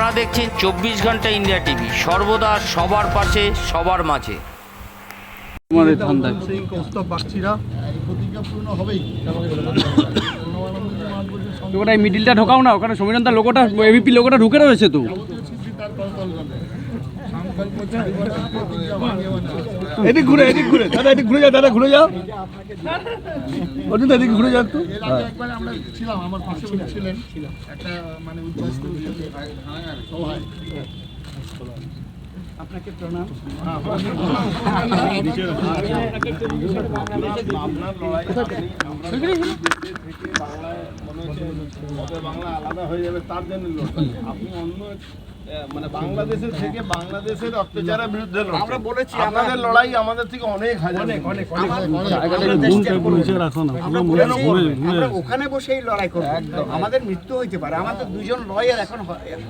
আপনারা দেখছেন চব্বিশ ঘণ্টা ইন্ডিয়া টিভি। সর্বদা সবার পাশে সবার মাঝে। মিডিলটা ঢোকাও না ওখানে সমীরন্দার লোকটা এবিপি লোকটা ঢুকে রয়েছে তো। এদিক ঘুরে এদিক ঘুরে। দাদা এদিক ঘুরে যাও দাদা ঘুরে যাও। অর্জুন এদিক ঘুরে যাও একটু। একবার আমরা ছিলাম আমার পাশে ছিলেন। একটা মানে আপনাকে প্রণাম। বাংলা আলাদা হয়ে যাবে তার জন্য আপনি অন্য মানে বাংলাদেশের থেকে বাংলাদেশের অত্যাচারের বিরুদ্ধে আমরা বলেছি, আমরা- লড়াই আমাদের থেকে অনেক হাজার। অনেক অনেক আমরা বলেছি, আমরা ওখানে লড়াই করব। আমাদের মৃত্যু হইতে পারে। আমাদের দুজন লয়ার এখন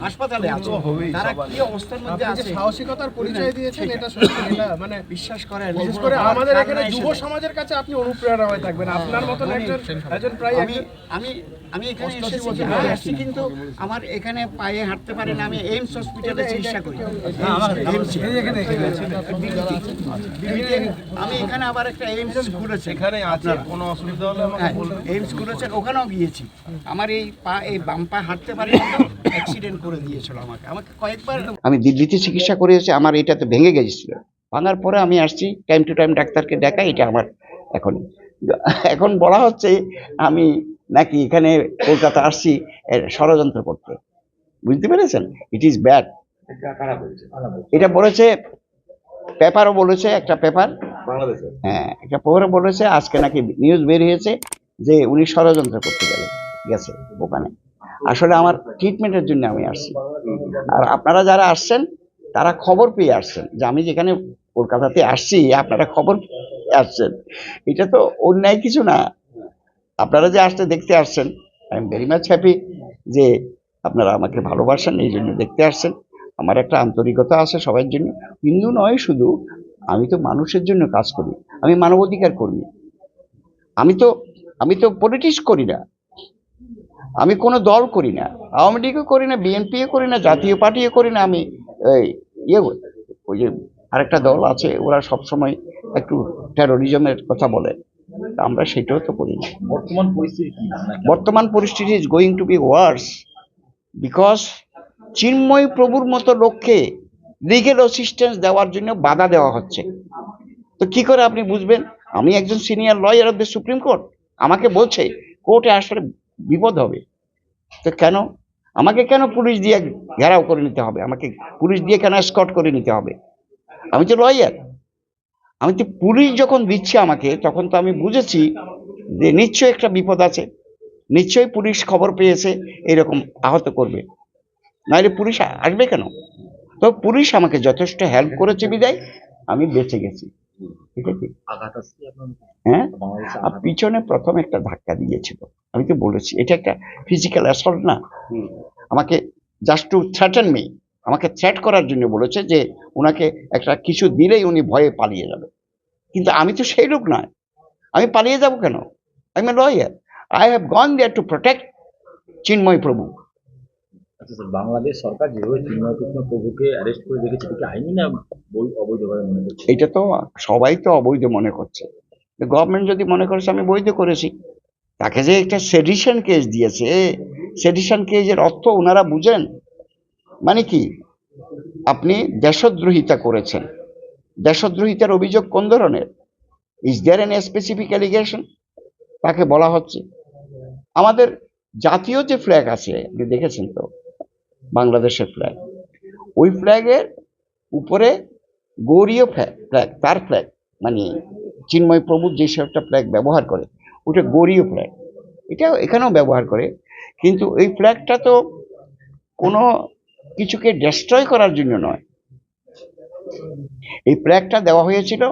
হাসপাতালে আছে। তারা কি অবস্থার মধ্যে আছে? সাহসিকতার পরিচয় দিয়েছেন এটা সত্যি এটা মানে বিশ্বাস করেন বিশেষ করে আমাদের এখানে যুব সমাজের কাছে আপনি অনুপ্রেরণা হয়ে থাকবেন। আপনার মতন একজন একজন প্রায় আমি একজন আমি আমি এখানে এসেছি কিন্তু আমার এখানে পায়ে হাঁটতে পারে না আমি এইমস হসপিটালে চিকিৎসা করি আমি এখানে আবার একটা এইমস খুলেছে এখানে আছে কোনো অসুবিধা হলে আমাকে হ্যাঁ, বলবেন এইমস খুলেছে ওখানেও গিয়েছি আমার এই পা এই বাম পা হাঁটতে পারি অ্যাক্সিডেন্ট করে দিয়েছিল আমাকে আমাকে কয়েকবার আমি দিল্লিতে চিকিৎসা করেছি আমার এটা তো ভেঙে গেছিল ভাঙার পরে আমি আসছি টাইম টু টাইম ডাক্তারকে দেখা এটা আমার এখন এখন বলা হচ্ছে আমি নাকি এখানে কলকাতা আসছি ষড়যন্ত্র করতে। বুঝতে পেরেছেন? ইট ইজ ব্যাড এটা বলেছে পেপারও বলেছে একটা পেপার। হ্যাঁ একটা পেপারও বলেছে আজকে নাকি নিউজ বের হয়েছে যে উনি ষড়যন্ত্র করতে গেলে গেছে ওখানে। আসলে আমার ট্রিটমেন্টের জন্য আমি আসছি। আর আপনারা যারা আসছেন তারা খবর পেয়ে আসছেন যে আমি যেখানে কলকাতাতে আসছি আপনারা খবর আসছেন। এটা তো অন্যায় কিছু না। আপনারা যে আসতে দেখতে আসছেন I am very much happy যে আপনারা আমাকে ভালোবাসেন, এই জন্য দেখতে আসছেন। আমার একটা আন্তরিকতা আছে সবার জন্য। হিন্দু নয় শুধু, আমি তো মানুষের জন্য কাজ করি। আমি মানবাধিকার কর্মী। আমি তো আমি তো পলিটিক্স করি না। আমি কোনো দল করি না। আওয়ামী লীগও করি না, বিএনপিও করি না, জাতীয় পার্টিও করি না আমি ইয়ে ওই যে আরেকটা দল আছে, ওরা সবসময় একটু টেরোরিজমের কথা বলে। আমরা সেটাও তো করি না। বর্তমান পরিস্থিতি বর্তমান পরিস্থিতি is going to be worse because Chinmoy প্রভুর মতো লোককে লিগেল অ্যাসিস্ট্যান্স দেওয়ার জন্য বাধা দেওয়া হচ্ছে। তো কি করে আপনি বুঝবেন? আমি একজন senior lawyer of the supreme court আমাকে বলছে কোর্টে আসলে বিপদ হবে। তো কেন? আমাকে কেন পুলিশ দিয়ে ঘেরাও করে নিতে হবে? আমাকে পুলিশ দিয়ে কেন স্কট করে নিতে হবে? আমি তো লয়ার আমি তো পুলিশ যখন দিচ্ছে আমাকে তখন তো আমি বুঝেছি যে নিশ্চয়ই একটা বিপদ আছে। নিশ্চয়ই পুলিশ খবর পেয়েছে এরকম আহত করবে। নাহলে পুলিশ আসবে কেন? তো পুলিশ আমাকে যথেষ্ট হেল্প করেছে বিদায় আমি বেঁচে গেছি। ঠিক আছে? হ্যাঁ? আর পিছনে প্রথম একটা ধাক্কা দিয়েছিল। আমি তো বলেছি এটা একটা ফিজিক্যাল অ্যাসল্ট না। আমাকে জাস্ট টু থ্রেটেন মি আমাকে থ্রেট করার জন্য বলেছে যে ওনাকে একটা কিছু দিলেই উনি ভয়ে পালিয়ে যাবে। কিন্তু আমি তো সেই লোক নয়। আমি পালিয়ে যাব কেন? I am lawyer I have gone there to protect Chinmoy Prabhu Bangladesh সরকার যেভাবে চিন্ময় প্রভুকে অ্যারেস্ট করে রেখেছে এটা আইনি না অবৈধভাবে মনে করছে? এটা তো সবাই তো অবৈধ মনে করছে। গভর্নমেন্ট যদি মনে করেছে আমি বৈধ করেছি। তাকে যে একটা সেডিশন কেস দিয়েছে সেডিশন কেসের অর্থ ওনারা বুঝেন? মানে কি? আপনি দেশদ্রোহিতা করেছেন। দেশদ্রোহিতার অভিযোগ কোন ধরনের? Is there an specific allegation তাকে বলা হচ্ছে? আমাদের জাতীয় যে ফ্ল্যাগ আছে, আপনি দেখেছেন তো? বাংলাদেশের ফ্ল্যাগ ওই ফ্ল্যাগের উপরে গৌরীয় ফ্ল্যাগ ফ্ল্যাগ তার ফ্ল্যাগ মানে চিন্ময় প্রভু যে একটা ফ্ল্যাগ ব্যবহার করে, ওটা গৌরীয় ফ্ল্যাগ এটা এখানেও ব্যবহার করে। কিন্তু এই ফ্ল্যাগটা তো কোনো কিছুকে ডেস্ট্রয় করার জন্য নয়। এই ফ্ল্যাগটা দেওয়া হয়েছিল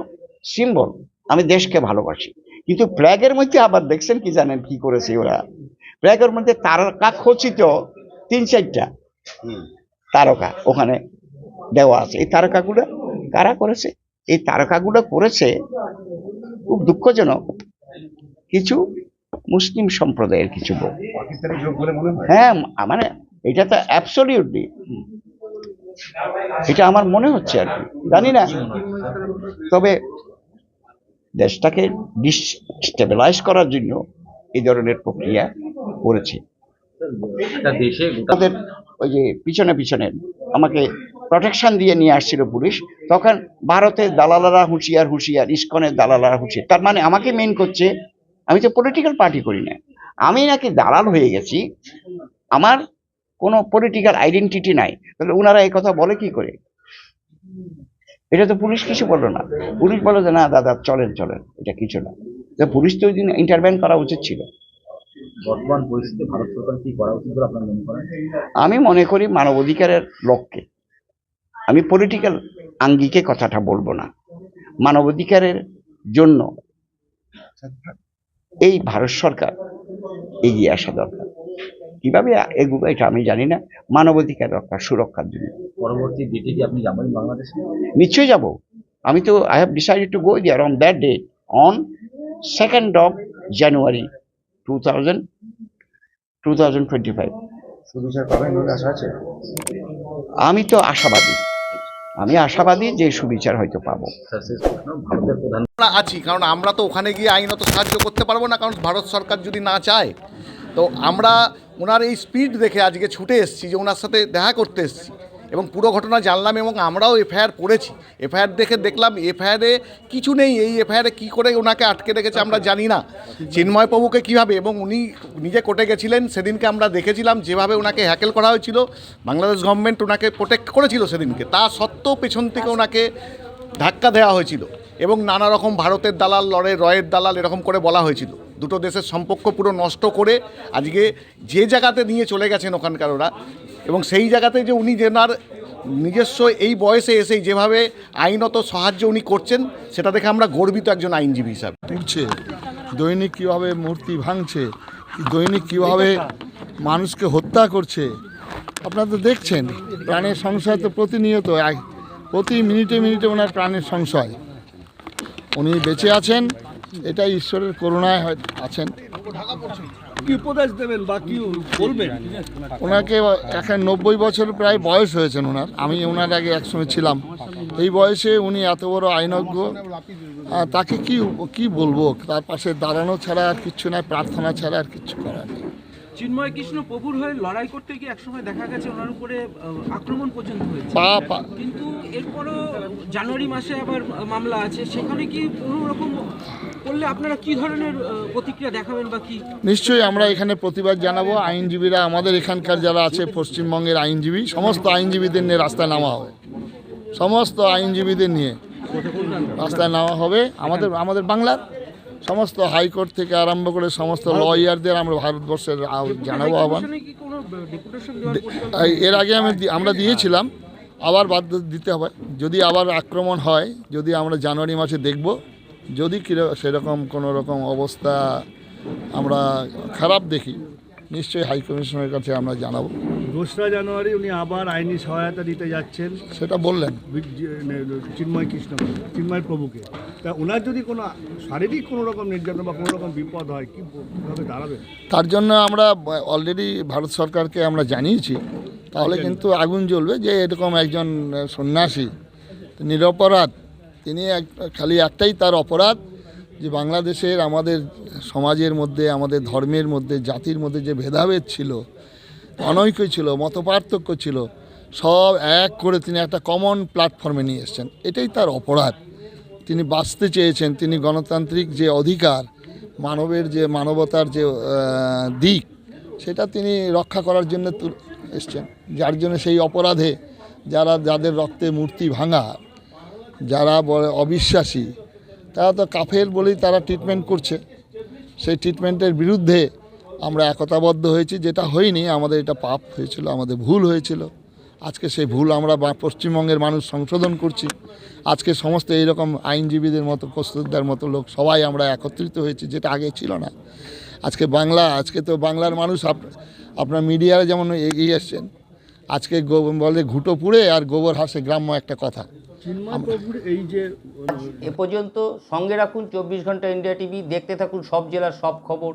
সিম্বল আমি দেশকে ভালোবাসি। কিন্তু ফ্ল্যাগের মধ্যে আবার দেখছেন কি জানেন কি করেছে ওরা? ফ্ল্যাগের মধ্যে তারকা খচিত তিন চারটা তারকা ওখানে দেওয়া আছে। এই তারকাগুলো কারা করেছে? এই তারকাগুলো করেছে খুব দুঃখজনক কিছু মুসলিম সম্প্রদায়ের কিছু লোক। হ্যাঁ মানে এটা তো অ্যাবসলিউটলি এটা আমার মনে হচ্ছে আর কি। জানি না। তবে দেশটাকে ডিস্টেবিলাইজ করার জন্য এই ধরনের প্রক্রিয়া করেছে। তাদের ওই যে পিছনে পিছনে আমাকে প্রোটেকশন দিয়ে নিয়ে আসছিল পুলিশ তখন ভারতের দালালারা হুঁশিয়ার হুঁশিয়ার ইস্কনের দালালারা হুঁশিয়ার। তার মানে আমাকে মেন করছে আমি তো পলিটিক্যাল পার্টি করি না। আমি নাকি দালাল হয়ে গেছি আমার কোনো পলিটিক্যাল আইডেন্টিটি নাই। তাহলে ওনারা এই কথা বলে কি করে? এটা তো পুলিশ কিছু বলল না। পুলিশ বলল যে না দাদা চলেন চলেন। এটা কিছু না। পুলিশ তো ওই দিন ইন্টারভেন করা উচিত ছিল। বর্তমান পরিস্থিতি ভারত সরকার কি করা উচিত বলে আপনার মনে করেন? আমি মনে করি মানবাধিকারের লক্ষ্যে। আমি পলিটিক্যাল আঙ্গিকে কথাটা বলব না। মানবাধিকারের জন্য এই ভারত সরকার এগিয়ে আসা দরকার। কীভাবে এগুলো এটা আমি জানি না। মানবাধিকার রক্ষা সুরক্ষার জন্য। পরবর্তী ডেটে কি আপনি যাবেন বাংলাদেশে? নিশ্চয়ই যাব। আমি তো I have decided to go there on that day on second of January two thousand two thousand twenty five আছে? আমি তো আশাবাদী। আমি আশাবাদী যে সুবিচার হয়তো পাবো। আমরা আছি কারণ আমরা তো ওখানে গিয়ে আইনত সাহায্য করতে পারব না কারণ ভারত সরকার যদি না চায় তো আমরা ওনার এই স্পিড দেখে আজকে ছুটে এসেছি যে ওনার সাথে দেখা করতে এসেছি। এবং পুরো ঘটনা জানলাম এবং আমরাও এফআইআর করেছি। এফআইআর দেখে দেখলাম এফআইআরে কিছু নেই। এই এফআইআরে কী করে ওনাকে আটকে রেখেছে আমরা জানি না। চিন্ময় প্রভুকে কীভাবে এবং উনি নিজে কোর্টে গেছিলেন, সেদিনকে আমরা দেখেছিলাম যেভাবে ওনাকে হ্যাকেল করা হয়েছিল। বাংলাদেশ গভর্নমেন্ট ওনাকে প্রোটেক্ট করেছিল সেদিনকে। তা সত্ত্বেও পেছন থেকে ওনাকে ধাক্কা দেওয়া হয়েছিল। এবং নানা রকম ভারতের দালাল লড়ে রয়ের দালাল এরকম করে বলা হয়েছিল। দুটো দেশের সম্পর্ক পুরো নষ্ট করে আজকে যে জায়গাতে নিয়ে চলে গেছেন ওখানকার ওরা এবং সেই জায়গাতে যে উনি যেনার নিজস্ব এই বয়সে এসেই যেভাবে আইনত সাহায্য উনি করছেন, সেটা দেখে আমরা গর্বিত একজন আইনজীবী হিসাবে। তুলছে, দৈনিক কীভাবে মূর্তি ভাঙছে, দৈনিক কীভাবে মানুষকে হত্যা করছে, আপনারা তো দেখছেন, প্রাণের সংশয় তো প্রতিনিয়ত প্রতি মিনিটে মিনিটে ওনার প্রাণের সংশয়। উনি বেঁচে আছেন এটা ঈশ্বরের করুণায় হয় আছেন। কি উপদেশ দেবেন বা কি বলবেন? ওনাকে এখন নব্বই বছর প্রায় বয়স হয়েছেন ওনার। আমি ওনার আগে একসঙ্গে ছিলাম। এই বয়সে উনি এত বড় আইনজ্ঞ। তাকে কি কি বলব? তার পাশে দাঁড়ানো ছাড়া আর কিচ্ছু নাই প্রার্থনা ছাড়া আর কিচ্ছু করার নেই। চিন্ময় কৃষ্ণ প্রভুর হয়ে লড়াই করতে গিয়ে একসময় দেখা গেছে ওনার উপরে আক্রমণ পর্যন্ত হয়েছে। কিন্তু এরপরও জানুয়ারি মাসে আবার মামলা আছে সেখানে কি কোনো রকম করলে আপনারা কি ধরনের প্রতিক্রিয়া দেখাবেন বা কি? নিশ্চয়ই আমরা এখানে প্রতিবাদ জানাব। আইনজীবীরা আমাদের এখানকার যারা আছে পশ্চিমবঙ্গের আইনজীবী সমস্ত আইনজীবীদের নিয়ে রাস্তায় নামা হবে। সমস্ত আইনজীবীদের নিয়ে রাস্তায় নামা হবে। আমাদের আমাদের বাংলার সমস্ত হাইকোর্ট থেকে আরম্ভ করে সমস্ত লয়ারদের আমরা ভারতবর্ষের জানাব আহ্বান। এর আগে আমি আমরা দিয়েছিলাম আবার বাধ্য দিতে হবে যদি আবার আক্রমণ হয় যদি আমরা জানুয়ারি মাসে দেখব যদি সেরকম কোনো রকম অবস্থা আমরা খারাপ দেখি নিশ্চয়ই হাই কমিশনের কাছে আমরা জানাব। দোসরা জানুয়ারি উনি আবার আইনি সহায়তা দিতে যাচ্ছেন। সেটা বললেন। চিন্ময় কৃষ্ণ চিন্ময় প্রভুকে। তা ওনার যদি কোনো শারীরিক কোনো রকম নির্যাতন বা কোনো রকম বিপদ হয় কীভাবে দাঁড়াবেন? তার জন্য আমরা অলরেডি ভারত সরকারকে আমরা জানিয়েছি। তাহলে কিন্তু আগুন জ্বলবে যে এরকম একজন সন্ন্যাসী নিরপরাধ তিনি এক- খালি একটাই তার অপরাধ যে বাংলাদেশের আমাদের সমাজের মধ্যে আমাদের ধর্মের মধ্যে জাতির মধ্যে যে ভেদাভেদ ছিল অনৈক্য ছিল, মতপার্থক্য ছিল, সব এক করে তিনি একটা কমন প্ল্যাটফর্মে নিয়ে এসেছেন। এটাই তার অপরাধ। তিনি বাঁচতে চেয়েছেন, তিনি গণতান্ত্রিক যে অধিকার, মানবের যে মানবতার যে দিক, সেটা তিনি রক্ষা করার জন্য এসছেন। যার জন্য সেই অপরাধে যারা, যাদের রক্তে মূর্তি ভাঙা, যারা বলে অবিশ্বাসী, তারা তো কাফের বলেই তারা ট্রিটমেন্ট করছে। সেই ট্রিটমেন্টের বিরুদ্ধে আমরা একতাবদ্ধ হয়েছি যেটা হয়নি আমাদের এটা পাপ হয়েছিল আমাদের ভুল হয়েছিল। আজকে সেই ভুল আমরা বা- পশ্চিমবঙ্গের মানুষ সংশোধন করছি। আজকে সমস্ত এইরকম আইনজীবীদের মতো কস্তুরদার মতো লোক সবাই আমরা একত্রিত হয়েছি যেটা আগে ছিল না। আজকে বাংলা আজকে তো বাংলার মানুষ আপ- আপনার মিডিয়ায় যেমন এগিয়ে এসছেন আজকে গো- বলে ঘুটো পুড়ে আর গোবর হাসে গ্রাম্য একটা কথা। এই যে এ পর্যন্ত সঙ্গে রাখুন চব্বিশ ঘণ্টা ইন্ডিয়া টিভি দেখতে থাকুন সব জেলার সব খবর।